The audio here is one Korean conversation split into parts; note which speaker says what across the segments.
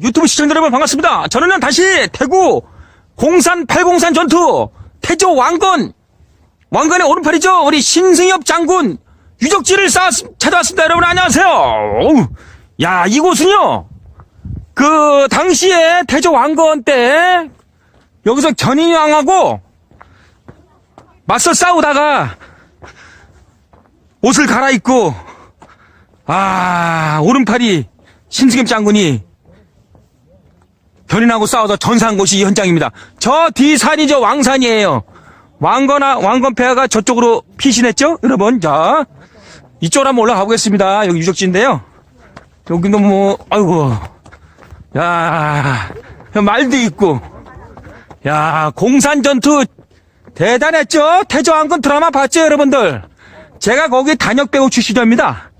Speaker 1: 유튜브 시청자 여러분 반갑습니다. 저는 다시 대구 공산 팔공산 전투 태조 왕건 왕건의 오른팔이죠. 우리 신승엽 장군 유적지를 쌓았, 찾아왔습니다. 여러분 안녕하세요. 어우, 야 이곳은요. 그 당시에 태조 왕건 때 여기서 견인왕하고 맞서 싸우다가 옷을 갈아입고 아 오른팔이 신승엽 장군이 견인하고 싸워서 전사한 곳이 이 현장입니다. 저 뒤산이죠 왕산이에요. 왕건아 왕건폐하가 저쪽으로 피신했죠, 여러분. 자 이쪽으로 한번 올라가 보겠습니다. 여기 유적지인데요. 여기도 뭐 아이고 야 말도 있고 야 공산 전투 대단했죠. 태조왕건 드라마 봤죠, 여러분들. 제가 거기 단역 배우 출신입니다.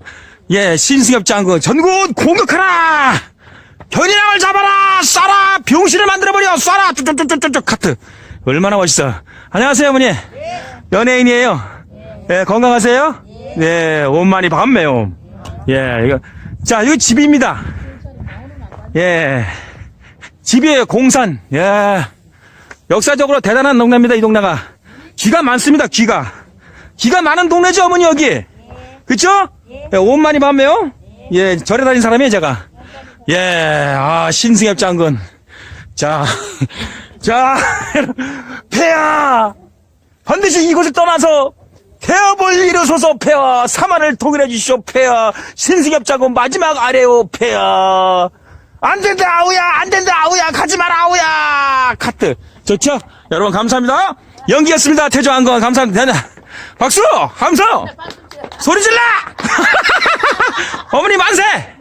Speaker 1: 예, 신승엽 장군 전군 공격하라. 견인왕을 잡아라! 쏴라! 병신을 만들어버려! 쏴라! 쭉쭉쭉쭉쭉 카트. 얼마나 멋있어. 안녕하세요, 어머니. 연예인이에요. 예, 건강하세요? 네, 온만이 반매요. 예, 이거. 자, 여기 집입니다. 예. 집이에요, 공산. 예. 역사적으로 대단한 동네입니다, 이 동네가. 기가 많습니다, 기가. 기가 많은 동네죠, 어머니, 여기. 그쵸? 예, 온만이 반매요? 예, 절에 다닌 사람이에요, 제가. 예, 아, 신승엽 장군. 자, 자, 폐하! 반드시 이곳을 떠나서 태업을 이루소서 폐하! 사만을 통일해 주시오, 폐하! 신승엽 장군 마지막 아래오, 폐하! 안 된다, 아우야! 안 된다, 아우야! 가지 마라, 아우야! 카트. 좋죠? 여러분, 감사합니다. 연기였습니다. 태조왕건 감사합니다. 박수! 함성! 소리 질러! 어머니! 만세!